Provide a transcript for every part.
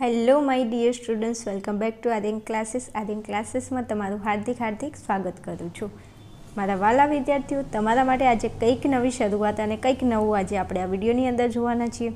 Hello my dear students welcome back to Aryan classes Aryan ક્લાસીસમાં તમારું હાર્દિક હાર્દિક સ્વાગત કરું છું. મારા વાલા વિદ્યાર્થીઓ, તમારા માટે આજે કંઈક નવી શરૂઆત અને કંઈક નવું આજે આપણે આ વિડીયોની અંદર જોવાના છીએ.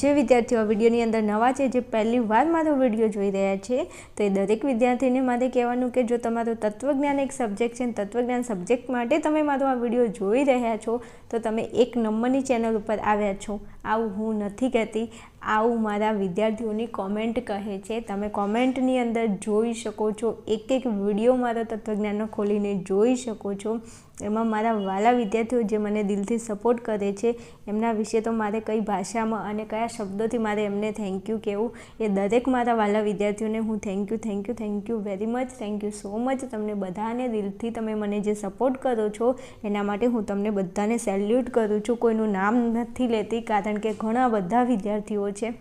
જે વિદ્યાર્થીઓ આ વિડીયોની અંદર નવા છે, જે પહેલી વાર મારો વીડિયો જોઈ રહ્યા છે, તો એ દરેક વિદ્યાર્થીને મારે કહેવાનું કે જો તમારું તત્વજ્ઞાન એક સબ્જેક્ટ છે તત્વજ્ઞાન સબ્જેક્ટ માટે તમે મારો આ વીડિયો જોઈ રહ્યા છો, તો તમે એક નંબરની ચેનલ ઉપર આવ્યા છો. આવું હું નથી કહેતી. આવું મારા વિદ્યાર્થીઓની કોમેન્ટ કહે છે. તમે કોમેન્ટની અંદર જોઈ શકો છો. એક એક વીડિયો મારા તત્વજ્ઞાનનો ખોલીને જોઈ શકો છો. એમાં મારા વાલા વિદ્યાર્થીઓ જે મને દિલથી સપોર્ટ કરે છે, એમના વિશે તો મારે કઈ ભાષામાં અને કયા શબ્દોથી મારે એમને થેન્ક યુ કહેવું, એ દરેક મારા વાલા વિદ્યાર્થીઓને હું thank you thank you thank you very much thank you so much તમને બધાને દિલથી તમે મને જે સપોર્ટ કરો છો, એના માટે હું તમને બધાને સેલ્યુટ કરું છું. કોઈનું નામ નથી લેતી, કારણ કે ઘણા બધા વિદ્યાર્થીઓ છે.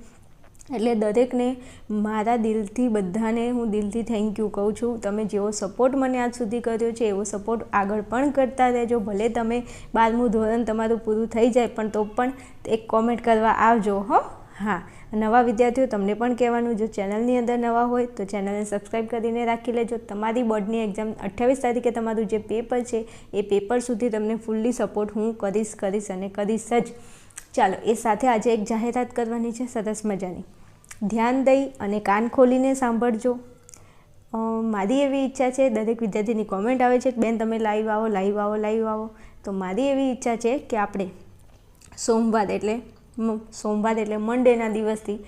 એટલે દરેકને મારા દિલથી બધાને હું દિલથી થેન્ક યુ કહું છું. તમે જેવો સપોર્ટ મને આજ સુધી કર્યો છે, એવો સપોર્ટ આગળ પણ કરતા રહેજો. ભલે તમે બારમું ધોરણ તમારું પૂરું થઈ જાય, પણ તો પણ એક કોમેન્ટ કરવા આવજો, હો. હા. નવા વિદ્યાર્થીઓ, તમને પણ કહેવાનું, જો ચેનલની અંદર નવા હોય, તો ચેનલને સબસ્ક્રાઈબ કરીને રાખી લેજો. તમારી બોર્ડની એક્ઝામ અઠ્યાવીસ તારીખે તમારું જે પેપર છે, એ પેપર સુધી તમને ફૂલ્લી સપોર્ટ હું કરીશ કરીશ અને કરીશ જ. ચાલો, એ સાથે આજે એક જાહેરાત કરવાની છે, સરસ મજાની. ધ્યાન દઈ અને કાન ખોલીને સાંભળજો. મારી એવી ઈચ્છા છે, દરેક વિદ્યાર્થીની કોમેન્ટ આવે છે કે, બેન, તમે લાઈવ આવો લાઈવ આવો લાઈવ આવો. તો મારી એવી ઈચ્છા છે કે આપણે સોમવાર એટલે સોમવાર એટલે મંડેના દિવસથી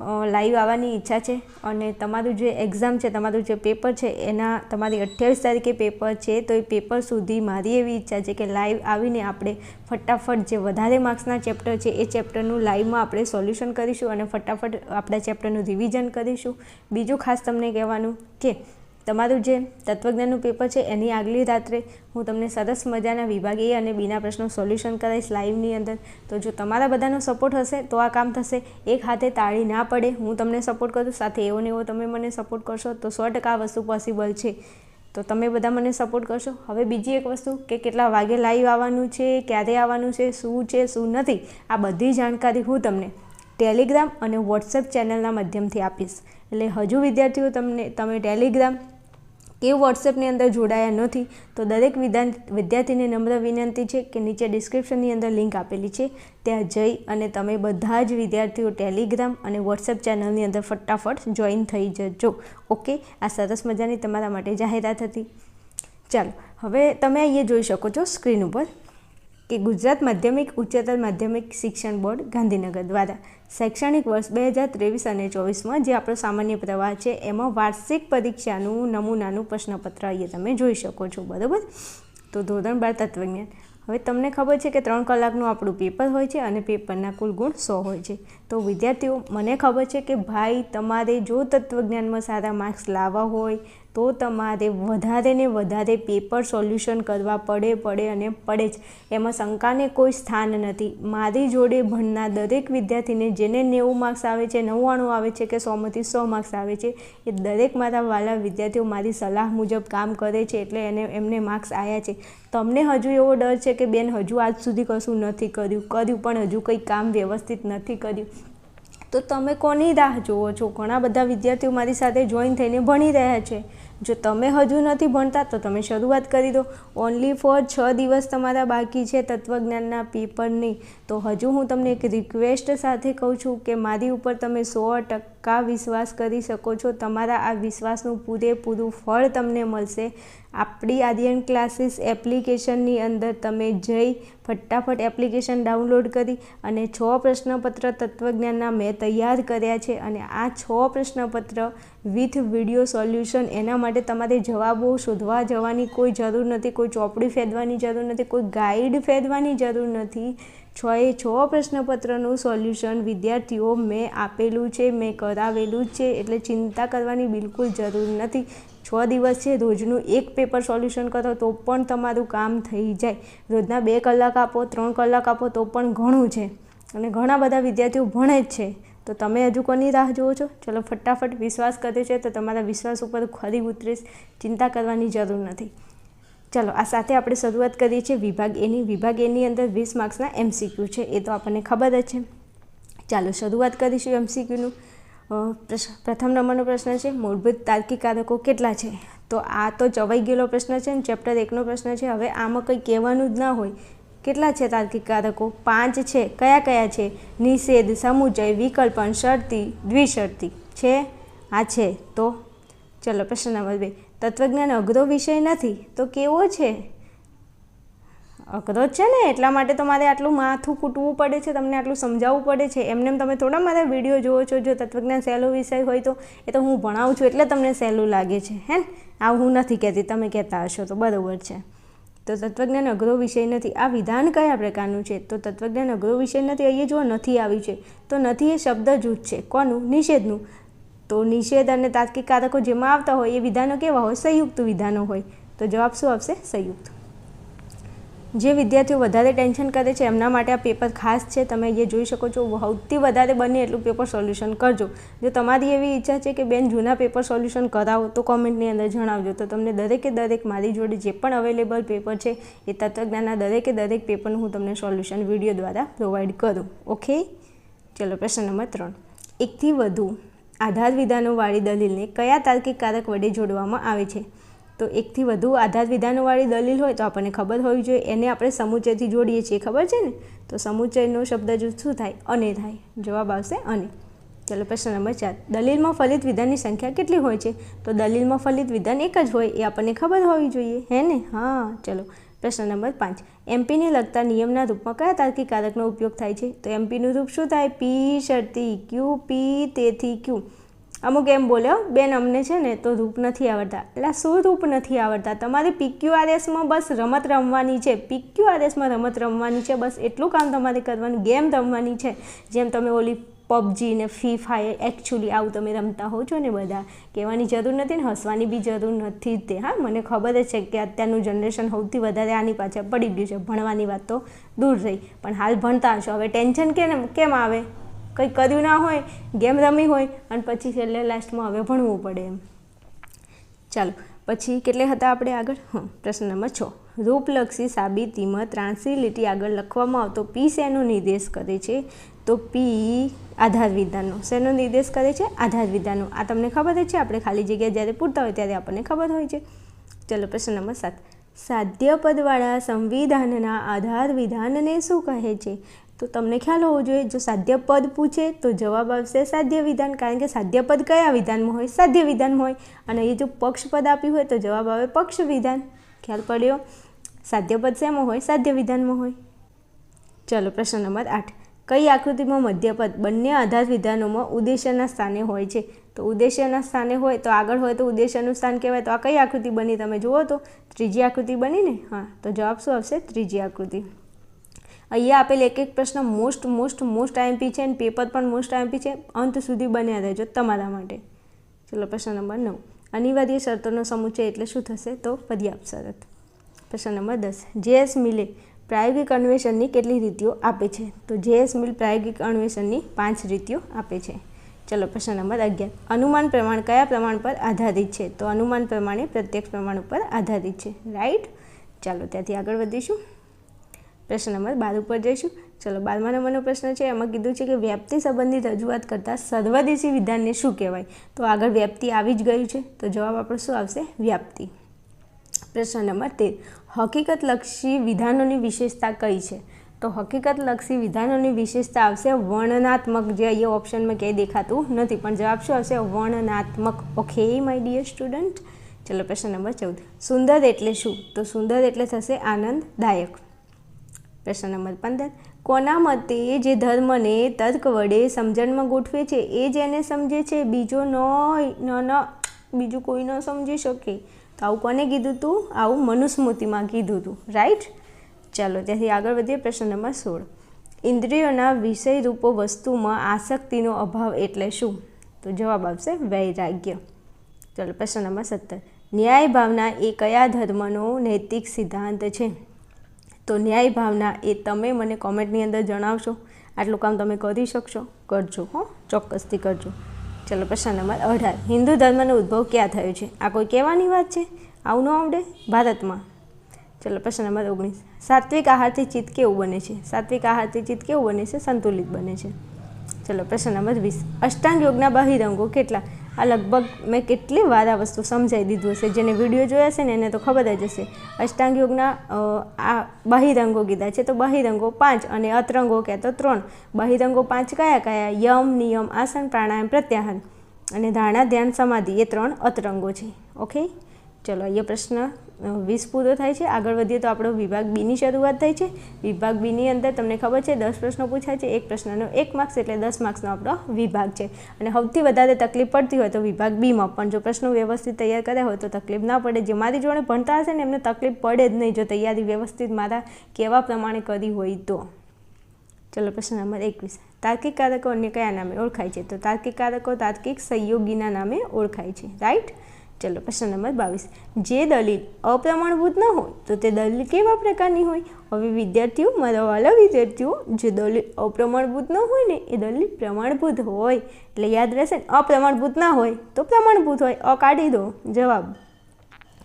લાઈવ આવવાની ઈચ્છા છે અને તમારું જે એક્ઝામ છે, તમારું જે પેપર છે, એના, તમારી અઠ્યાવીસ તારીખે પેપર છે, તો એ પેપર સુધી મારી એવી ઈચ્છા છે કે લાઈવ આવીને આપણે ફટાફટ જે વધારે માર્ક્સના ચેપ્ટર છે, એ ચેપ્ટરનું લાઈવમાં આપણે સોલ્યુશન કરીશું અને ફટાફટ આપણા ચેપ્ટરનું રિવિઝન કરીશું. બીજું ખાસ તમને કહેવાનું કે તમારું જે તત્વજ્ઞાનનું પેપર છે, એની આગલી રાત્રે હું તમને સરસ મજાના વિભાગીય અને બીના પ્રશ્નો સોલ્યુશન કરાવીશ લાઈવની અંદર. તો જો તમારા બધાનો સપોર્ટ હશે, તો આ કામ થશે. એક હાથે તાળી ના પડે, હું તમને સપોર્ટ કરું, સાથે એવો ને એવો તમે મને સપોર્ટ કરશો, તો સો ટકા વસ્તુ પોસિબલ છે. તો તમે બધા મને સપોર્ટ કરશો. હવે બીજી એક વસ્તુ કે કેટલા વાગે લાઈવ આવવાનું છે, ક્યારે આવવાનું છે, શું છે, શું નથી, આ બધી જાણકારી હું તમને ટેલિગ્રામ અને વોટ્સએપ ચેનલના માધ્યમથી આપીશ. એટલે હજુ વિદ્યાર્થીઓ તમને, તમે ટેલિગ્રામ કે વોટ્સએપની અંદર જોડાયા નથી, તો દરેક વિદ્યાર્થીને નમ્ર વિનંતી છે કે નીચે ડિસ્ક્રિપ્શનની અંદર લિંક આપેલી છે. ત્યાં જઈ અને તમે બધા જ વિદ્યાર્થીઓ ટેલિગ્રામ અને વોટ્સએપ ચેનલની અંદર ફટાફટ જોઈન થઈ જજો. ઓકે આ સરસ મજાની તમારા માટે જાહેરાત હતી. ચાલો, હવે તમે અહીંયા જોઈ શકો છો સ્ક્રીન ઉપર. કે ગુજરાત માધ્યમિક, ઉચ્ચતર માધ્યમિક શિક્ષણ બોર્ડ ગાંધીનગર દ્વારા. શૈક્ષણિક વર્ષ બે હજાર ત્રેવીસ અને ચોવીસમાં જે આપણો સામાન્ય પ્રવાહ છે, એમાં વાર્ષિક પરીક્ષાનું નમૂનાનું પ્રશ્નપત્ર અહીંયા તમે જોઈ શકો છો, બરાબર? તો ધોરણ બાર તત્વજ્ઞાન. હવે તમને ખબર છે કે ત્રણ કલાકનું આપણું પેપર હોય છે અને પેપરના કુલ ગુણ સો હોય છે. તો વિદ્યાર્થીઓ, મને ખબર છે કે ભાઈ, તમારે જો તત્વજ્ઞાનમાં સારા માર્ક્સ લાવવા હોય તો તમારે વધારે ને વધારે પેપર સોલ્યુશન કરવા પડે પડે અને પડે જ. એમાં શંકાને કોઈ સ્થાન નથી. મારી જોડે ભણનાર દરેક વિદ્યાર્થીને જેને નેવું માર્ક્સ આવે છે, નવ્વાણું આવે છે કે સોમાંથી સો માર્ક્સ આવે છે, એ દરેક મારા વાલા વિદ્યાર્થીઓ મારી સલાહ મુજબ કામ કરે છે એટલે એને, એમને માર્ક્સ આવ્યા છે. તમને હજુ એવો ડર છે કે બેન, હજુ આજ સુધી કશું નથી કર્યું કર્યું પણ હજુ કંઈ કામ વ્યવસ્થિત નથી કર્યું. તો તમે કોની રાહ જુઓ છો? ઘણા બધા વિદ્યાર્થીઓ મારી સાથે જોઈન થઈને ભણી રહ્યા છે. જો તમે હજુ નથી ભણતા તો તમે શરૂઆત કરી દો. ઓનલી ફોર છ દિવસ તમારા બાકી છે તત્વજ્ઞાનના પેપરની તો હજુ હું તમને એક રિક્વેસ્ટ સાથે કહું છું કે મારી ઉપર તમે સો ટકા વિશ્વાસ કરી શકો છો. તમારા આ વિશ્વાસનું પૂરેપૂરું ફળ તમને મળશે. આપણી આર્યન ક્લાસીસ એપ્લિકેશનની અંદર તમે જઈ ફટાફટ એપ્લિકેશન ડાઉનલોડ કરી અને છ પ્રશ્નપત્ર તત્વજ્ઞાનના મેં તૈયાર કર્યા છે અને આ છ પ્રશ્નપત્ર વિથ વીડિયો સોલ્યુશન એના માટે તમારે જવાબો શોધવા જવાની કોઈ જરૂર નથી, કોઈ ચોપડી ફેદવાની જરૂર નથી, કોઈ ગાઈડ ફેદવાની જરૂર નથી. છ એ છ પ્રશ્નપત્રનું સોલ્યુશન વિદ્યાર્થીઓ મેં આપેલું છે, મેં કરાવેલું છે, એટલે ચિંતા કરવાની બિલકુલ જરૂર નથી. છ દિવસ છે, રોજનું એક પેપર સોલ્યુશન કરો તો પણ તમારું કામ થઈ જાય. રોજના બે કલાક આપો, ત્રણ કલાક આપો તો પણ ઘણું છે. અને ઘણા બધા વિદ્યાર્થીઓ ભણે જ છે. તો તમે હજુ કોની રાહ જુઓ છો? ચલો ફટાફટ વિશ્વાસ કરે છે તો તમારા વિશ્વાસ ઉપર ખરી ઉતરીશ. ચિંતા કરવાની જરૂર નથી. ચાલો, આ સાથે આપણે શરૂઆત કરીએ છીએ વિભાગ એની વિભાગ એની અંદર વીસ માર્ક્સના એમસીક્યુ છે. એ તો આપણને ખબર જ છે. ચાલો, શરૂઆત કરીશું એમસીક્યુનું પ્રથમ નંબરનો પ્રશ્ન છે, મૂળભૂત તાર્કિક કારકો કેટલા છે? તો આ તો ચવાઈ ગયેલો પ્રશ્ન છે ને, ચેપ્ટર એકનો પ્રશ્ન છે. હવે આમાં કંઈ કહેવાનું જ ના હોય. કેટલા છે તાર્કિક કારકો? પાંચ છે. કયા કયા છે? નિષેધ સમુચય વિકલ્પન શરતી, દ્વિશરતી. છે? આ છે. તો ચલો પ્રશ્ન નંબર બે. તત્વજ્ઞાન અઘરો વિષય નથી? તો કેવો છે? અઘરો છે ને? એટલા માટે તો મારે આટલું માથું કૂટવું પડે છે, તમને આટલું સમજાવવું પડે છે. એમને એમ તમે થોડા મારા વીડિયો જુઓ છો, જો તત્વજ્ઞાન સહેલો વિષય હોય તો, એ તો હું ભણાવું છું એટલે તમને સહેલું લાગે છે, હે ને? આ હું નથી કહેતી, તમે કહેતા હશો, તો બરાબર છે. તો તત્વજ્ઞાન અઘરો વિષય નથી. આ વિધાન કયા પ્રકારનું છે? તો તત્વજ્ઞાન અઘરો વિષય નથી. અહીંયા જો નથી આવ્યું છે. તો નથી એ શબ્દ જૂથ છે. કોનું? નિષેધનું. તો નિષેધ અને તાત્કિક કારકો જેમાં આવતા હોય એ વિધાનો કેવા હોય? સંયુક્ત વિધાનો હોય. તો જવાબ શું આવશે? સંયુક્ત. જે વિદ્યાર્થીઓ વધારે ટેન્શન કરે છે, એમના માટે આ પેપર ખાસ છે. તમે જે જોઈ શકો છો, સૌથી વધારે બને એટલું પેપર સોલ્યુશન કરજો. જો તમારી એવી ઈચ્છા છે કે બેન જૂના પેપર સોલ્યુશન કરાવો, તો કોમેન્ટની અંદર જણાવજો. તો તમને દરેકે દરેક મારી જોડે જે પણ અવેલેબલ પેપર છે, એ તત્વજ્ઞાનના દરેકે દરેક પેપરનું હું તમને સોલ્યુશન વીડિયો દ્વારા પ્રોવાઈડ કરું. ઓકે? ચલો, પ્રશ્ન નંબર ત્રણ. એકથી વધુ આધાર વિધાનોવાળી દલીલને કયા તાર્કિક કારક વડે જોડવામાં આવે છે? તો એકથી વધુ આધાર વિધાનોવાળી દલીલ હોય તો આપણને ખબર હોવી જોઈએ. એને આપણે સમુચયથી જોડીએ છીએ. ખબર છે ને? તો સમુચયનો શબ્દ જો શું થાય? અને થાય. જવાબ આવશે અને. ચલો, પ્રશ્ન નંબર ચાર. દલીલમાં ફલિત વિધાનની સંખ્યા કેટલી હોય છે? તો દલીલમાં ફલિત વિધાન એક જ હોય એ આપણને ખબર હોવી જોઈએ. હે ને? હા. ચલો, પ્રશ્ન નંબર પાંચ. એમપીને લગતા નિયમના રૂપમાં કયા તાર્કિક કારકનો ઉપયોગ થાય છે? તો એમપીનું રૂપ શું થાય? પી શરતી ક્યુ, પી તેથી ક્યુ. અમુક એમ બોલ્યો, બેન, અમને છે ને તો રૂપ નથી આવડતા. એટલે શું રૂપ નથી આવડતા? તમારે પીક્યુઆરએસમાં બસ રમત રમવાની છે, પીક્યુઆરએસમાં રમત રમવાની છે, બસ એટલું કામ તમારે કરવાનું, ગેમ રમવાની છે. જેમ તમે ઓલી પબજી ને ફ્રી ફાયર એકચ્યુઅલી આવું તમે રમતા હો છો ને બધા. કહેવાની જરૂર નથી ને, હસવાની બી જરૂર નથી તે. હા, મને ખબર જ છે કે અત્યારનું જનરેશન સૌથી વધારે આની પાછળ પડી ગયું છે, ભણવાની વાત તો દૂર રહી. પણ હાલ ભણતા હશો. હવે ટેન્શન કેમ કેમ આવે? કંઈ કર્યું ના હોય, ગેમ રમી હોય, અને પછી છેલ્લે લાસ્ટમાં હવે ભણવું પડે એમ. ચાલો, પછી કેટલે હતા આપણે આગળ? હા, પ્રશ્ન નંબર છ. રૂપલક્ષી સાબિતીમાં ત્રાંસી લીટી આગળ લખવામાં આવતો પી શેનો નિર્દેશ કરે છે? તો પી આધાર વિધાનનો. શેનો નિર્દેશ કરે છે? આધાર વિધાનનો. આ તમને ખબર જ છે, આપણે ખાલી જગ્યા જ્યારે પૂરતા હોય ત્યારે આપણને ખબર હોય છે. ચલો, પ્રશ્ન નંબર સાત. સાધ્યપદવાળા સંવિધાનના આધાર વિધાનને શું કહે છે? તો તમને ખ્યાલ હોવો જોઈએ, જો સાધ્ય પદ પૂછે તો જવાબ આવશે સાધ્ય વિધાન કારણ કે સાધ્ય પદ કયા વિધાનમાં હોય? સાધ્ય વિધાનમાં હોય. અને એ જો પક્ષ પદ આપ્યું હોય તો જવાબ આવે પક્ષ વિધાન ખ્યાલ પડ્યો? સાધ્ય પદ શેમાં હોય? સાધ્ય વિધાનમાં હોય. ચલો, પ્રશ્ન નંબર આઠ. કઈ આકૃતિમાં મધ્યપદ બંને આધાર વિધાનોમાં ઉદ્દેશ્યના સ્થાને હોય છે? તો ઉદ્દેશ્યના સ્થાને હોય તો આગળ હોય તો ઉદ્દેશ્યનું સ્થાન કહેવાય. તો આ કઈ આકૃતિ બની? તમે જુઓ તો ત્રીજી આકૃતિ બની ને હા, તો જવાબ શું આવશે? ત્રીજી આકૃતિ. અહીંયા આપેલ એક એક પ્રશ્ન મોસ્ટ મોસ્ટ મોસ્ટ આઈએમપી છે અને પેપર પણ મોસ્ટ આઈએમપી છે. અંત સુધી બન્યા રહેજો તમારા માટે. ચલો, પ્રશ્ન નંબર નવ. અનિવાર્ય શરતોનો સમુચય એટલે શું થશે? તો પર્યાપ્ત શરત. પ્રશ્ન નંબર દસ. જેએસ મિલે પ્રાયોગિક અન્વેષણની કેટલી રીતિઓ આપે છે? તો જેએસ મિલ પ્રાયોગિક અન્વેષણની પાંચ રીતિઓ આપે છે. ચલો, પ્રશ્ન નંબર અગિયાર. અનુમાન પ્રમાણ કયા પ્રમાણ પર આધારિત છે? તો અનુમાન પ્રમાણે પ્રત્યક્ષ પ્રમાણ ઉપર આધારિત છે. રાઈટ ચાલો, ત્યાંથી આગળ વધીશું. પ્રશ્ન નંબર બાર ઉપર જઈશું. ચલો, બારમા નંબરનો પ્રશ્ન છે, એમાં કીધું છે કે વ્યાપ્તિ સંબંધિત રજૂઆત કરતાં સર્વદેશી વિધાનને શું કહેવાય? તો આગળ વ્યાપ્તિ આવી જ ગયું છે, તો જવાબ આપણો શું આવશે? વ્યાપ્તિ પ્રશ્ન નંબર તેર. હકીકતલક્ષી વિધાનોની વિશેષતા કઈ છે? તો હકીકતલક્ષી વિધાનોની વિશેષતા આવશે વર્ણનાત્મક. જે અહીંયા ઓપ્શનમાં ક્યાંય દેખાતું નથી, પણ જવાબ શું આવશે? વર્ણનાત્મક. ઓકે માય ડિયર સ્ટુડન્ટ ચલો, પ્રશ્ન નંબર ચૌદ. સુંદર એટલે શું? તો સુંદર એટલે થશે આનંદદાયક. પ્રશ્ન નંબર પંદર. કોના મતે જે ધર્મને તર્ક વડે સમજણમાં ગોઠવે છે, એ જેને સમજે છે? બીજો ન ન, બીજું કોઈ ન સમજી શકે. તો આવું કોને કીધું હતું આવું મનુસ્મૃતિમાં કીધું હતું રાઈટ? ચાલો, ત્યાંથી આગળ વધીએ પ્રશ્ન નંબર સોળ. ઇન્દ્રિયોના વિષય રૂપો વસ્તુમાં આસક્તિનો અભાવ એટલે શું? તો જવાબ આવશે વૈરાગ્ય. ચાલો, પ્રશ્ન નંબર સત્તર. ન્યાય ભાવના એ કયા ધર્મનો નૈતિક સિદ્ધાંત છે? તો ન્યાય ભાવના એ તમે મને કોમેન્ટની અંદર જણાવશો. આટલું કામ તમે કરી શકશો. કરજો હો. ચોક્કસથી કરજો. ચલો, પ્રશ્ન નંબર અઢાર. હિન્દુ ધર્મનો ઉદ્ભવ ક્યાં થયો છે? આ કોઈ કહેવાની વાત છે? આવું ન આવડે? ભારતમાં. ચલો, પ્રશ્ન નંબર ઓગણીસ. સાત્વિક આહારથી ચિત્ત કેવું બને છે? સાત્વિક આહારથી ચિત્ત કેવું બને છે? સંતુલિત બને છે. ચલો, પ્રશ્ન નંબર વીસ. અષ્ટાંગ યોગના બહિરંગો કેટલા? આ લગભગ મેં કેટલી વાર આ વસ્તુ સમજાવી દીધું હશે? જેને વીડિયો જોયા છે ને એને તો ખબર જ હશે. અષ્ટાંગ યોગના આ બહિરંગો કીધા છે. તો બહિરંગો પાંચ અને અતરંગો કે તો ત્રણ. બહિરંગો પાંચ કયા કયા? યમ, નિયમ, આસન, પ્રાણાયામ પ્રત્યાહાર અને ધારણા, ધ્યાન, સમાધિ એ ત્રણ અતરંગો છે. ઓકે ચલો, અહીંયા પ્રશ્ન વીસ પૂરો થાય છે. આગળ વધીએ તો આપણો વિભાગ બીની શરૂઆત થઈ છે. વિભાગ બીની અંદર તમને ખબર છે, દસ પ્રશ્નો પૂછાય છે. એક પ્રશ્નનો એક માર્ક્સ એટલે દસ માર્ક્સનો આપણો વિભાગ છે. અને સૌથી વધારે તકલીફ પડતી હોય તો વિભાગ બીમાં પણ જો પ્રશ્નો વ્યવસ્થિત તૈયાર કર્યા હોય તો તકલીફ ના પડે. જે મારી જોડે ભણતા હશે ને એમને તકલીફ પડે જ નહીં જો તૈયારી વ્યવસ્થિત મારા કેવા પ્રમાણે કરી હોય તો. ચલો, પ્રશ્ન નંબર એકવીસ. તાર્કિક કારકો અન્ય કયા નામે ઓળખાય છે? તો તાર્કિક કારકો તાર્કિક સહયોગીના નામે ઓળખાય છે. રાઈટ ચલો, પ્રશ્ન નંબર બાવીસ. જે દલીલ અપ્રમાણભૂત ન હોય, તો તે દલીલ કેવા પ્રકારની હોય? હવે વિદ્યાર્થીઓ, મારા વાલા વિદ્યાર્થીઓ, જે દલીલ અપ્રમાણભૂત ન હોય ને, એ દલીલ પ્રમાણભૂત હોય. એટલે યાદ રહેશે ને, અપ્રમાણભૂત ના હોય, તો પ્રમાણભૂત હોય. અ કાઢી દો. જવાબ.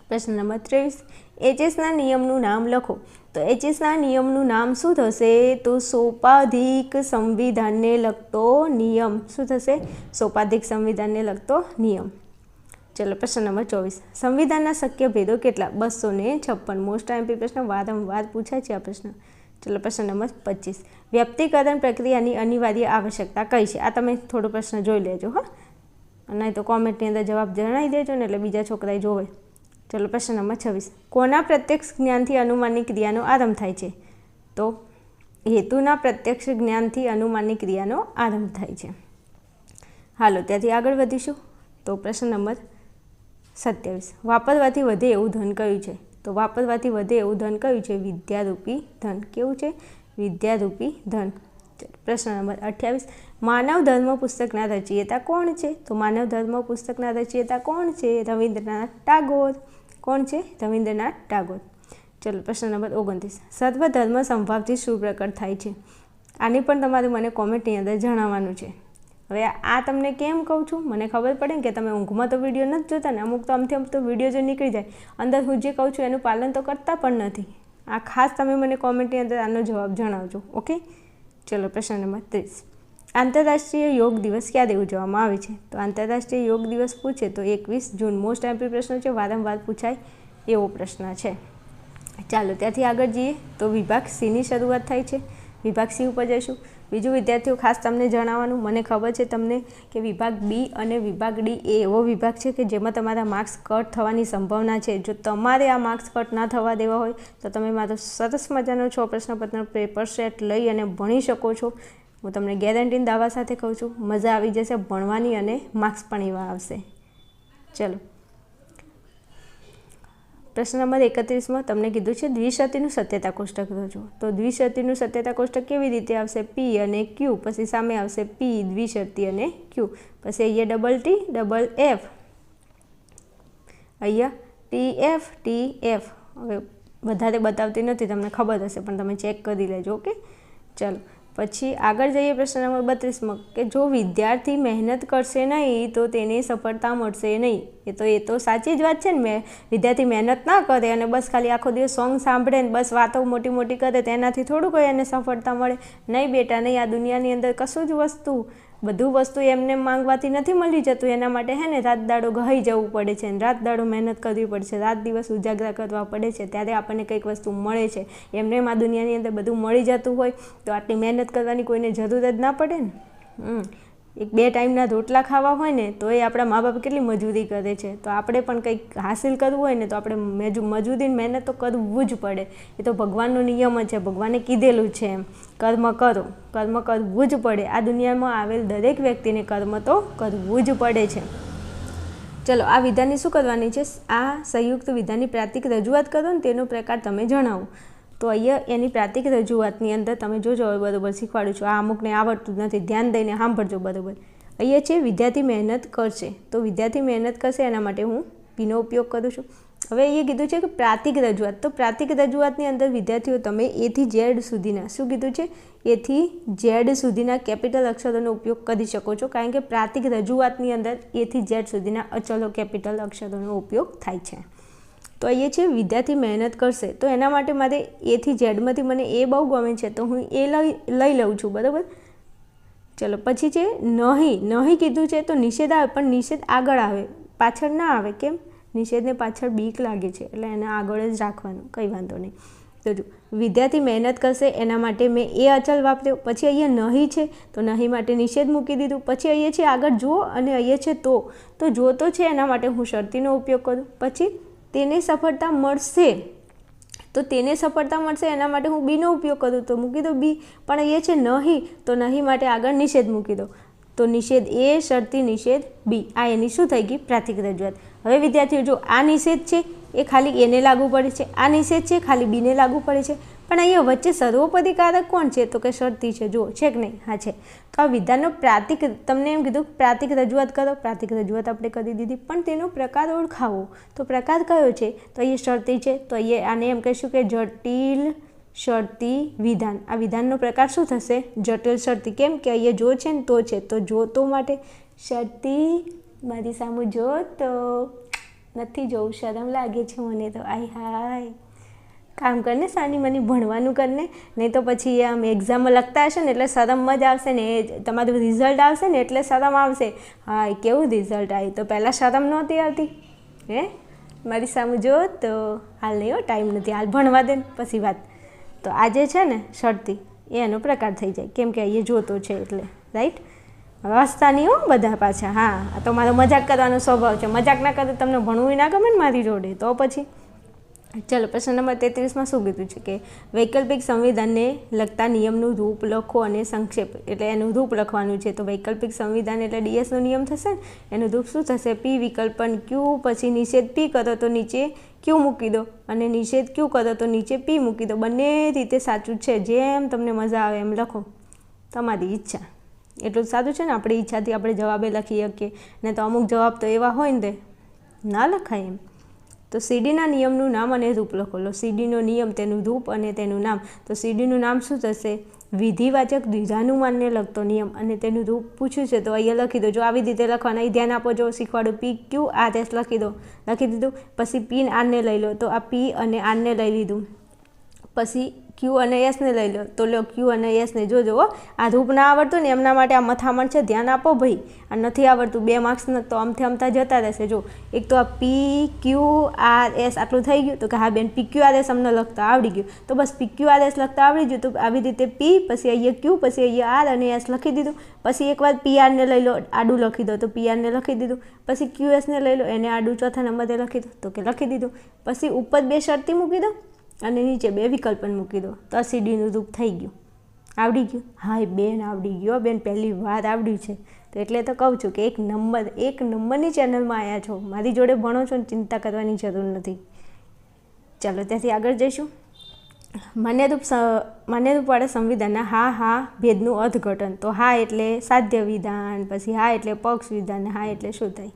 પ્રશ્ન નંબર ત્રેવીસ. એચએસના નિયમનું નામ લખો. તો એચએસના નિયમનું નામ શું થશે? તો સોપાધિક સંવિધાનને લગતો નિયમ. શું થશે? સોપાધિક સંવિધાનને લગતો નિયમ. ચલો પ્રશ્ન નંબર ચોવીસ. સંવિધાનના શક્ય ભેદો કેટલા? બસો ને છપ્પન. મોસ્ટ આઈમ્પી પ્રશ્ન, વારંવાર પૂછાય છે આ પ્રશ્ન. ચલો પ્રશ્ન નંબર પચીસ. વ્યક્તિકરણ પ્રક્રિયાની અનિવાર્ય આવશ્યકતા કઈ છે? આ તમે થોડો પ્રશ્ન જોઈ લેજો, હા. નહીં તો કોમેન્ટની અંદર જવાબ જણાવી દેજો ને એટલે બીજા છોકરાએ જોવે. ચલો પ્રશ્ન નંબર છવ્વીસ. કોના પ્રત્યક્ષ જ્ઞાનથી અનુમાનની ક્રિયાનો આરંભ થાય છે? તો હેતુના પ્રત્યક્ષ જ્ઞાનથી અનુમાનની ક્રિયાનો આરંભ થાય છે. હાલો, ત્યાંથી આગળ વધીશું. તો પ્રશ્ન નંબર સત્યાવીસ. વાપરવાથી વધે એવું ધન કયું છે? તો વાપરવાથી વધે એવું ધન કયું છે? વિદ્યારૂપી ધન. કેવું છે? વિદ્યારૂપી ધન. પ્રશ્ન નંબર અઠ્યાવીસ. માનવ ધર્મ પુસ્તકના રચયિતા કોણ છે? તો માનવ ધર્મ પુસ્તકના રચયિતા કોણ છે? રવિન્દ્રનાથ ટાગોર. કોણ છે? રવિન્દ્રનાથ ટાગોર. ચલો, પ્રશ્ન નંબર ઓગણત્રીસ. સર્વધર્મ સંભાવથી શું પ્રકટ થાય છે? આની પણ તમારે મને કોમેન્ટની અંદર જણાવવાનું છે. હવે આ તમને કેમ કહું છું? મને ખબર પડે ને કે તમે ઊંઘમાં તો વીડિયો નથી જોતા ને અમુક તો આમથી અમુક તો વીડિયો જે નીકળી જાય. અંદર હું જે કહું છું એનું પાલન તો કરતા પણ નથી. આ ખાસ તમે મને કોમેન્ટની અંદર આનો જવાબ જણાવજો ઓકે ચલો, પ્રશ્ન નંબર ત્રીસ. આંતરરાષ્ટ્રીય યોગ દિવસ ક્યારે ઉજવવામાં આવે છે? તો આંતરરાષ્ટ્રીય યોગ દિવસ પૂછે તો એકવીસ જૂન. મોસ્ટ એમ્પી પ્રશ્ન છે, વારંવાર પૂછાય એવો પ્રશ્ન છે. ચાલો, ત્યાંથી આગળ જઈએ. તો વિભાગ સીની શરૂઆત થાય છે. વિભાગ સી ઉપર જઈશું. બીજું વિદ્યાર્થીઓ, ખાસ તમને જણાવવાનું, મને ખબર છે તમને કે વિભાગ બી અને વિભાગ ડી એ એવો વિભાગ છે કે જેમાં તમારા માર્ક્સ કટ થવાની સંભાવના છે. જો તમારે આ માર્ક્સ કટ ના થવા દેવા હોય, તો તમે મારો સરસ મજાનો છ પ્રશ્નપત્ર પેપર સેટ લઈ અને ભણી શકો છો. હું તમને ગેરંટીન દાવા સાથે કહું છું, મજા આવી જશે ભણવાની અને માર્ક્સ પણ એવા આવશે. ચલો. પ્રશ્ન નંબર એકત્રીસમાં તમને કીધું છે, દ્વિશતીનું સત્યતા કોષ્ટક રચો. તો દ્વિશતીનું સત્યતા કોષ્ટક કેવી રીતે આવશે? પી અને ક્યુ પછી સામે આવશે પી દ્વિશતી અને ક્યુ પછી અહીંયા ડબલ ટી ડબલ એફ અહીંયા ટી એફ ટી એફ હવે વધારે બતાવતી નથી, તમને ખબર હશે, પણ તમે ચેક કરી લેજો ઓકે ચાલો. પછી આગળ જઈએ પ્રશ્ન નંબર બત્રીસમાં, કે જો વિદ્યાર્થી મહેનત કરશે નહીં, તો તેને સફળતા મળશે નહીં. એ તો એ તો સાચી જ વાત છે ને મેં. વિદ્યાર્થી મહેનત ના કરે અને બસ ખાલી આખો દિવસ સોંગ સાંભળે ને બસ વાતો મોટી મોટી કરે, તેનાથી થોડું કોઈ એને સફળતા મળે. નહીં બેટા, નહીં, આ દુનિયાની અંદર કશું જ વસ્તુ બધું વસ્તુ એમને માંગવાથી નથી મળી જતું, એના માટે હે ને રાત દાડો ગહાઈ જવું પડે છે ને રાત દાડો મહેનત કરવી પડશે, રાત દિવસ ઉજાગરા કરવા પડે છે, ત્યારે આપણને કંઈક વસ્તુ મળે છે. એમને આ દુનિયાની અંદર બધું મળી જતું હોય, તો આટલી મહેનત કરવાની કોઈને જરૂર જ ના પડે ને? હમ. એક બે ટાઈમના રોટલા ખાવા હોય ને, તો એ આપણા મા બાપ કેટલી મજૂરી કરે છે. તો આપણે પણ કંઈક હાસિલ કરવું હોય ને, તો આપણે મજૂરી મહેનત તો કરવું જ પડે. એ તો ભગવાનનો નિયમ જ છે, ભગવાને કીધેલું છે એમ. કર્મ કરો, કર્મ કરવું જ પડે. આ દુનિયામાં આવેલ દરેક વ્યક્તિને કર્મ તો કરવું જ પડે છે. ચલો, આ વિધાનની શું કરવાની છે? આ સંયુક્ત વિધાનની પ્રાતિક રજૂઆત કરો ને, તેનો પ્રકાર તમે જણાવો. તો અહીંયા એની પ્રાતિક રજૂઆતની અંદર તમે જોજો, હવે બરાબર શીખવાડું છું. આ અમુકને આવડતું નથી. ધ્યાન દઈને સાંભળજો બરાબર. અહીંયા છે, વિદ્યાર્થી મહેનત કરશે. તો વિદ્યાર્થી મહેનત કરશે, એના માટે હું પીનો ઉપયોગ કરું છું. હવે એ કીધું છે કે પ્રાતિક રજૂઆત. તો પ્રાતિક રજૂઆતની અંદર વિદ્યાર્થીઓ, તમે એથી ઝેડ સુધીના, શું કીધું છે? એથી ઝેડ સુધીના કેપિટલ અક્ષરોનો ઉપયોગ કરી શકો છો. કારણ કે પ્રાતિક રજૂઆતની અંદર એથી ઝેડ સુધીના અચલો કેપિટલ અક્ષરોનો ઉપયોગ થાય છે. તો અહીંયા છે, વિદ્યાર્થી મહેનત કરશે. તો એના માટે મારે એથી ઝેડમાંથી મને એ બહુ ગમે છે, તો હું એ લઈ લઈ લઉં છું, બરાબર? ચલો, પછી છે, નહીં નહીં કીધું છે, તો નિષેધ આવે, પણ નિષેધ આગળ આવે. પાછળ ના આવે, કેમ? નિષેધને પાછળ બીક લાગે છે, એટલે એને આગળ જ રાખવાનું, કંઈ વાંધો નહીં. તો જો, વિદ્યાર્થી મહેનત કરશે, એના માટે મેં એ અચલ વાપર્યો. પછી અહીંયા નહીં છે, તો નહીં માટે નિષેધ મૂકી દીધું. પછી અહીંયા છે, આગળ જુઓ, અને અહીંયા છે, તો. તો જો તો છે, એના માટે હું શરતીનો ઉપયોગ કરું. પછી? તેને સફળતા મળશે? તો તેને સફળતા મળશે એના માટે હું બીનો ઉપયોગ કરું તો મૂકી દો બી. પણ એ છે નહીં, તો નહીં માટે આગળ નિષેધ મૂકી દો તો નિષેધ એ, શરતી નિષેધ બી. આ એની શું થઈ ગઈ? પ્રાથમિક રજૂઆત. હવે વિદ્યાર્થીઓ, જો આ નિષેધ છે, એ ખાલી એને લાગુ પડે છે. આ નિષેધ છે, ખાલી બીને લાગુ પડે છે. પણ અહીંયા વચ્ચે સર્વોપદી કારક કોણ છે? તો કે શરતી છે. જો છે કે નહીં? હા, છે. તો આ વિધાનનો પ્રાતિક, તમને એમ કીધું પ્રાતિક રજૂઆત કરો. પ્રાતિક રજૂઆત આપણે કરી દીધી. પણ તેનો પ્રકાર ઓળખાવો. તો પ્રકાર કયો છે? તો અહીંયા શરતી છે. તો અહીંયા આને એમ કહીશું કે જટિલ શરતી વિધાન. આ વિધાનનો પ્રકાર શું થશે? જટિલ શરતી કેમ કે અહીંયા જો છે ને તો છે. તો જો તો માટે શરતી મારી સામે જો તો નથી જોવું. શરમ લાગે છે મને તો. આય હાય. કામ કરીને, સાની મને ભણવાનું કરીને. નહીં તો પછી આમ એક્ઝામમાં લખતા હશે ને એટલે શરમ જ આવશે ને, એ તમારું રિઝલ્ટ આવશે ને એટલે શરમ આવશે. હા કેવું રિઝલ્ટ આવ્યું તો પહેલાં શરમ નહોતી આવતી. હે? મારી સામે જો, તો હાલ નહીં હો ટાઈમ નથી. હાલ ભણવા દે પછી વાત. તો આજે છે ને, શરતી એ એનો પ્રકાર થઈ જાય. કેમ કે એ જોતો છે એટલે રાઈટ વાંચતા નહીં હો બધા પાછા. હા તો મારો મજાક કરવાનો સ્વભાવ છે. મજાક ના કરે તમને ભણવું ના ગમે ને મારી જોડે. તો પછી? ચલો, પ્રશ્ન નંબર તેત્રીસમાં શું કીધું છે કે વૈકલ્પિક સંવિધાનને લગતા નિયમનું રૂપ લખો અને સંક્ષેપ, એટલે એનું રૂપ લખવાનું છે. તો વૈકલ્પિક સંવિધાન એટલે ડીએસનો નિયમ થશે ને? એનું રૂપ શું થશે? પી વિકલ્પન ક્યુ, પછી નિષેધ પી કરો તો નીચે ક્યુ મૂકી દો અને નિષેધ ક્યુ કરો તો નીચે પી મૂકી દો. બંને રીતે સાચું છે. જેમ તમને મજા આવે એમ લખો. તમારી ઈચ્છા. એટલું જ સારું છે ને? આપણી ઈચ્છાથી આપણે જવાબે લખી શકીએ. ને તો અમુક જવાબ તો એવા હોય ને તે ના લખાય એમ. તો સીડીના નિયમનું નામ અને રૂપ લખો. લો, સીડીનો નિયમ, તેનું રૂપ અને તેનું નામ. તો સીડીનું નામ શું થશે? વિધિવાચક દ્વિધાનુમાનને લગતો નિયમ અને તેનું રૂપ પૂછ્યું છે. તો અહીંયા લખી દો. જો આવી રીતે લખવાના અહીં ધ્યાન આપો. જો શીખવાડું પી, ક્યુ, આર, એસ લખી દો. લખી દીધું. પછી પીન આરને લઈ લો. તો આ પી અને આરને લઈ લીધું. પછી ક્યુ અને એસને લઈ લો. તો લો ક્યુ અને એસને જોજો હો. આ ધૂપ ના આવડતું ને એમના માટે આ મથામણ છે, ધ્યાન આપો ભાઈ. આ નથી આવડતું. બે માર્ક્સ તો આમથી આમતા જતા રહેશે. જો, એક તો આ પી ક્યુ આર એસ આટલું થઈ ગયું. તો કે હા બેન પી ક્યુ આર એસ અમને લખતા આવડી ગયું. તો બસ પી ક્યુ આર એસ લખતા આવડી ગયું. તો આવી રીતે પી પછી અહીંયા ક્યુ પછી અહીંયા આર અને એસ લખી દીધું. પછી એકવાર પી આરને લઈ લો, આડું લખી દો. તો પી આરને લખી દીધું. પછી ક્યુ એસને લઈ લો, એને આડું ચોથા નંબરે લખી દો. તો કે લખી દીધું. પછી ઉપર બે શરતી મૂકી દો. અને નીચે બે વિકલ્પન મૂકી દો. તો સીડીનું રૂપ થઈ ગયું. આવડી ગયું? હા બેન આવડી ગયો. બેન, પહેલી વાર આવડ્યું છે. તો એટલે તો કહું છું કે એક નંબર, એક નંબરની ચેનલમાં આવ્યા છો. મારી જોડે ભણો છો ને ચિંતા કરવાની જરૂર નથી. ચાલો, ત્યાંથી આગળ જઈશું. માન્યરૂપ માન્યરૂપવાળા સંવિધાનના હા હા, ભેદનું અર્થઘટન. તો હા એટલે સાધ્ય વિધાન, પછી હા એટલે પક્ષ વિધાન, હા એટલે શું થાય?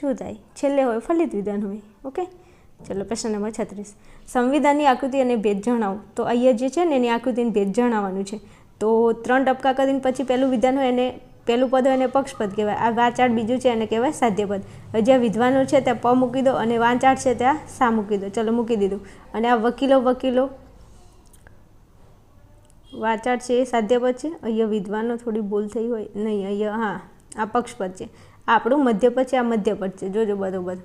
શું થાય? છેલ્લે હોય, ફલિત વિધાન હોય. ઓકે? ચલો પ્રશ્ન નંબર છત્રીસ. સંવિધાનની આકૃતિ અને ભેદ જણાવો. તો અહીંયા જે છે ને, એની આકૃતિને ભેદ જણાવવાનું છે. તો ત્રણ ટપકા કરીને પછી પહેલું વિધાન હોય એને, પહેલું પદ હોય એને પક્ષપદ કહેવાય. આ વાચાળ બીજું છે એને કહેવાય સાધ્યપદ. જ્યાં વિદ્વાનો છે ત્યાં પ મૂકી દો અને વાંચાળ છે ત્યાં સા મૂકી દો. ચલો મૂકી દીધું. અને આ વકીલો વકીલો, વાચાળ છે એ સાધ્યપદ છે. અહીંયા વિદ્વાનો થોડી ભૂલ થઈ હોય. નહીં, અહીંયા, હા, આ પક્ષપદ છે. આપણું મધ્યપદ છે, આ મધ્યપદ છે. જોજો બરોબર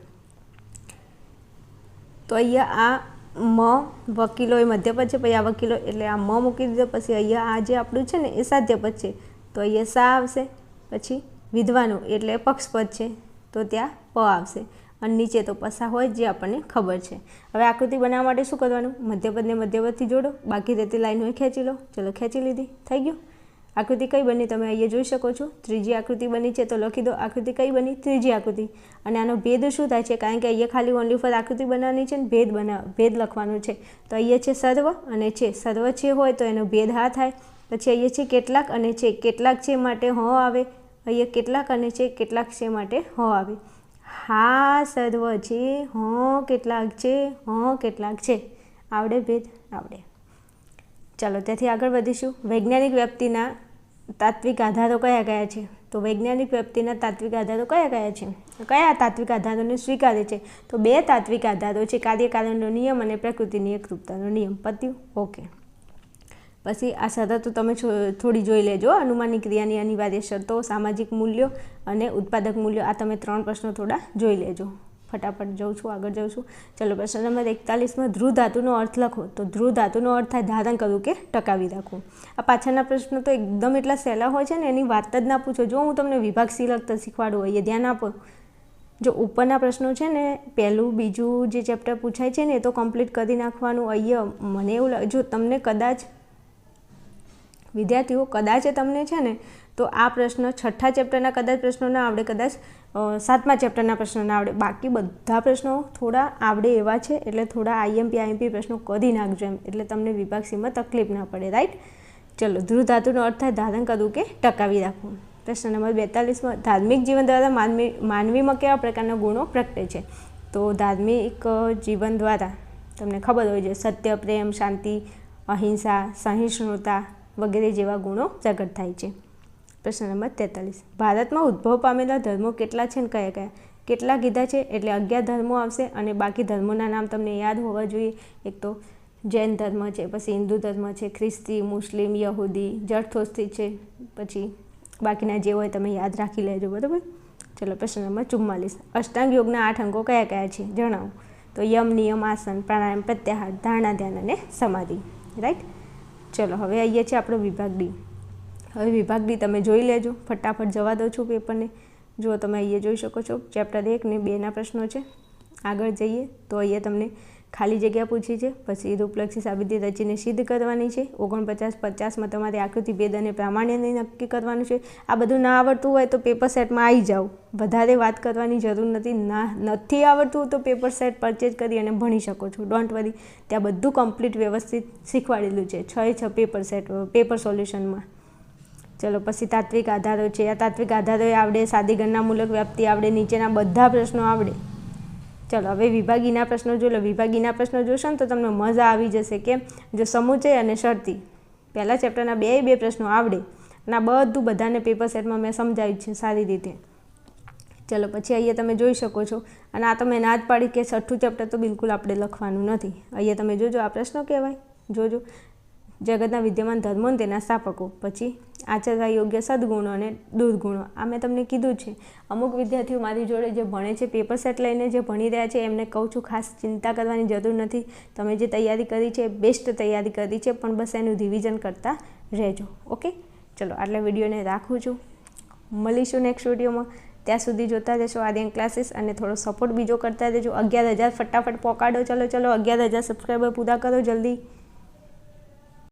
તો અહીંયા આ મ વકીલો એ મધ્યપદ છે, પછી આ વકીલો એટલે આ મ મૂકી દીધો, પછી અહીંયા આ જે આપણું છે ને એ સાધ્યપદ છે. તો અહીંયા સા આવશે, પછી વિધવાનું એટલે પક્ષપદ છે. તો ત્યાં પ આવશે. અને નીચે તો પસા હોય જે આપણને ખબર છે. હવે આકૃતિ બનાવવા માટે શું કરવાનું? મધ્યપદને મધ્યપદથી જોડો. બાકી રહેતી લાઈન ખેંચી લો. ચલો ખેંચી લીધી. થઈ ગયું? આકૃતિ કઈ બની તમે અહીંયા જોઈ શકો છો? ત્રીજી આકૃતિ બની છે તો લખી દો આકૃતિ કઈ બની? ત્રીજી આકૃતિ. અને આનો ભેદ શું થાય છે? કારણ કે અહીંયા ખાલી ઓનલી ફોર આકૃતિ બનાવવાની છે ને ભેદ બનાવ ભેદ લખવાનું છે. તો અહીંયા છે સર્વ અને છે સર્વ છે હોય તો એનો ભેદ હા થાય. પછી અહીંયા છે કેટલાક અને છે કેટલાક છે માટે હો આવે. અહીંયા કેટલાક અને છે કેટલાક છે માટે હો આવે. હા સર્વ છે હો કેટલાક છે હો કેટલાક છે આવડે ભેદ? આવડે. ચાલો, ત્યાંથી આગળ વધીશું. વૈજ્ઞાનિક વ્યક્તિના તાત્વિક આધારો કયા કયા છે? તો વૈજ્ઞાનિક વ્યક્તિના તાત્વિક આધારો કયા કયા છે? કયા તાત્વિક આધારોને સ્વીકારે છે? તો બે તાત્વિક આધારો છે કાર્યકારણનો નિયમ અને પ્રકૃતિની એકરૂપતાનો નિયમ. પત્યું ઓકે પછી આ શરતો તમે થોડી જોઈ લેજો. અનુમાનની ક્રિયાની અનિવાર્ય શરતો, સામાજિક મૂલ્યો અને ઉત્પાદક મૂલ્યો. આ તમે ત્રણ પ્રશ્નો થોડા જોઈ લેજો. ફટાફટ જાઉં છું, આગળ જાઉં છું. ચલો, પ્રશ્ન નંબર એકતાલીસમાં ધ્રુવ ધાતુનો અર્થ લખો. તો ધ્રુવ ધાતુનો અર્થ થાય, ધારણ કરવું કે ટકાવી રાખવું. આ પાછળના પ્રશ્નો તો એકદમ એટલા સહેલા હોય છે ને, એની વાત જ ના પૂછો. જો હું તમને વિભાગ સી લખતા શીખવાડું હોય એ ધ્યાન આપો. જો ઉપરના પ્રશ્નો છે ને, પહેલું, બીજું જે ચેપ્ટર પૂછાય છે ને, એ તો કમ્પ્લીટ કરી નાખવાનું. અહીંયા મને એવું લાગે, જો તમને કદાચ વિદ્યાર્થીઓ કદાચ તમને છે ને, તો આ પ્રશ્ન છઠ્ઠા ચેપ્ટરના કદાચ પ્રશ્નો ના આવડે, કદાચ સાતમા ચેપ્ટરના પ્રશ્નો ના આવડે. બાકી બધા પ્રશ્નો થોડા આવડે એવા છે, એટલે થોડા આઈએમપી આઈએમપી પ્રશ્નો કરી નાખજો એમ. એટલે તમને વિભાગ સીમાં તકલીફ ના પડે રાઈટ ચલો, ધ્રુવ ધાતુનો અર્થ થાય ધારણ કરવું કે ટકાવી રાખવું. પ્રશ્ન નંબર બેતાલીસમાં, ધાર્મિક જીવન દ્વારા માનવી, માનવીમાં કેવા પ્રકારના ગુણો પ્રગટે છે? તો ધાર્મિક જીવન દ્વારા તમને ખબર હોય છે, સત્ય, પ્રેમ, શાંતિ, અહિંસા, સહિષ્ણુતા વગેરે જેવા ગુણો પ્રગટ થાય છે. પ્રશ્ન નંબર તેતાલીસ. ભારતમાં ઉદ્ભવ પામેલા ધર્મો કેટલા છે ને કયા કયા? કેટલા કીધા છે એટલે અગિયાર ધર્મો આવશે અને બાકી ધર્મોના નામ તમને યાદ હોવા જોઈએ. એક તો જૈન ધર્મ છે, પછી હિન્દુ ધર્મ છે, ખ્રિસ્તી, મુસ્લિમ, યહૂદી જડથોસ્તી છે, પછી બાકીના જે હોય તમે યાદ રાખી લેજો, બરાબર? ચલો, પ્રશ્ન નંબર ચુમ્માલીસ. અષ્ટાંગ યોગના આઠ અંગો કયા કયા છે? જણાવો. તો યમ, નિયમ, આસન, પ્રાણાયામ, પ્રત્યાહાર, ધારણા, ધ્યાન અને સમાધિ. રાઈટ? ચલો, હવે આવીએ છીએ આપણો વિભાગ ડી. હવે વિભાગ ડી તમે જોઈ લેજો. ફટાફટ જવા દો છું પેપરને. જો તમે અહીંયા જોઈ શકો છો. ચેપ્ટર એક ને બેના પ્રશ્નો છે. આગળ જઈએ તો અહીંયા તમને ખાલી જગ્યા પૂછી છે. પછી રૂપલક્ષી સાબિતી રચીને સિદ્ધ કરવાની છે. ઓગણપચાસ પચાસમાં તમારે આકૃતિ ભેદ અને પ્રામાણ્યને નક્કી કરવાનું છે. આ બધું ના આવડતું હોય તો પેપર સેટમાં આવી જાઓ. વધારે વાત કરવાની જરૂર નથી. ના, નથી આવડતું તો પેપર સેટ પરચેજ કરી અને ભણી શકો છો. ડોન્ટ વરી ત્યાં બધું કમ્પ્લીટ વ્યવસ્થિત શીખવાડેલું છે. છ છ પેપર સેટ, પેપર સોલ્યુશનમાં. ચલો, પછી તાત્વિક આધારો છે. આ તાત્વિક આધારો આવડે સાદી ગણનામૂલક વ્યાપ્તિ આવડે, નીચેના બધા પ્રશ્નો આવડે. ચલો, હવે વિભાગીના પ્રશ્નો જોઈ લો. વિભાગીના પ્રશ્નો જોશો ને તો તમને મજા આવી જશે કે જો સમુચય અને શરતી. પહેલાં ચેપ્ટરના બે બે પ્રશ્નો આવડે. અને આ બધું બધાને પેપર સેટમાં મેં સમજાવ્યું છે સારી રીતે. ચલો, પછી અહીંયા તમે જોઈ શકો છો. અને આ તમે ના જ પાડી કે છઠ્ઠું ચેપ્ટર તો બિલકુલ આપણે લખવાનું નથી. અહીંયા તમે જોજો, આ પ્રશ્નો કહેવાય. જોજો. જગતના વિદ્યમાન ધર્મો તેના સ્થાપકો. પછી આચરવા યોગ્ય સદગુણો અને દુર્ગુણો આ મેં તમને કીધું છે. અમુક વિદ્યાર્થીઓ મારી જોડે જે ભણે છે પેપર સેટ લઈને જે ભણી રહ્યા છે, એમને કહું છું, ખાસ ચિંતા કરવાની જરૂર નથી. તમે જે તૈયારી કરી છે બેસ્ટ તૈયારી કરી છે, પણ બસ એનું રિવિઝન કરતા રહેજો. ઓકે ચલો, આટલા વિડીયોને રાખું છું. મળીશું નેક્સ્ટ વિડીયોમાં. ત્યાં સુધી જોતા રહેશો આર્યન ક્લાસીસ અને થોડો સપોર્ટ બીજો કરતા રહેજો. અગિયાર હજાર ફટાફટ પોકાડો. ચલો ચલો, અગિયાર હજાર સબસ્ક્રાઈબર પૂરા કરો જલ્દી.